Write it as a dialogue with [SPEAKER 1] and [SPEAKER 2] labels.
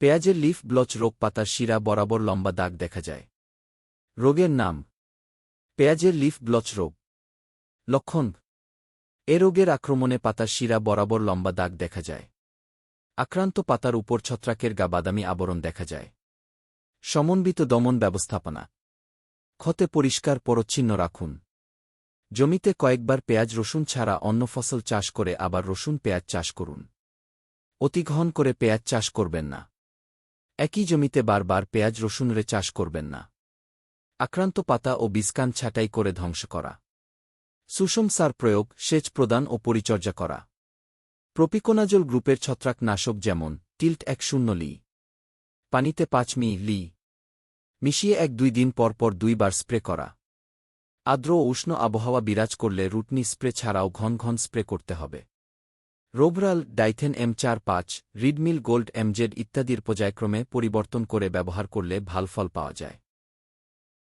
[SPEAKER 1] পেঁয়াজের leaf blotch রোগ পাতার শিরা বরাবর লম্বা দাগ দেখা যায়। রোগের নাম, পেঁয়াজের লিফ ব্লচ রোগ। লক্ষণ, এ রোগের আক্রমণে পাতার শিরা বরাবর লম্বা দাগ দেখা যায়। আক্রান্ত পাতার উপর ছত্রাকের গা বাদামি আবরণ দেখা যায়। সমন্বিত দমন ব্যবস্থাপনা, ক্ষতে পরিষ্কার পরচ্ছিন্ন রাখুন। জমিতে কয়েকবার পেঁয়াজ রসুন ছাড়া অন্য ফসল চাষ করে আবার রসুন পেঁয়াজ চাষ করুন। অতিঘন করে পেঁয়াজ চাষ করবেন না। একই জমিতে বারবার পেঁয়াজ রসুনরে চাষ করবেন না। আক্রান্ত পাতা ও বীজকান ছাঁটাই করে ধ্বংস করা। সুষম সার প্রয়োগ, সেচ প্রদান ও পরিচর্যা করা। প্রপিকোনাজল গ্রুপের ছত্রাকনাশক যেমন, টিল্ট এক শূন্য লি। পানিতে পাঁচ মি, লি। মিশিয়ে এক দুই দিন পর পর দুইবার স্প্রে করা। আর্দ্র ও উষ্ণ আবহাওয়া বিরাজ করলে রুটনি স্প্রে ছাড়াও ঘন ঘন স্প্রে করতে হবে। রোভরাল ডাইথেন এম চার পাঁচ, রিডমিল গোল্ড এমজেড ইত্যাদির পর্যায়ক্রমে পরিবর্তন করে ব্যবহার করলে ভালো ফল পাওয়া যায়।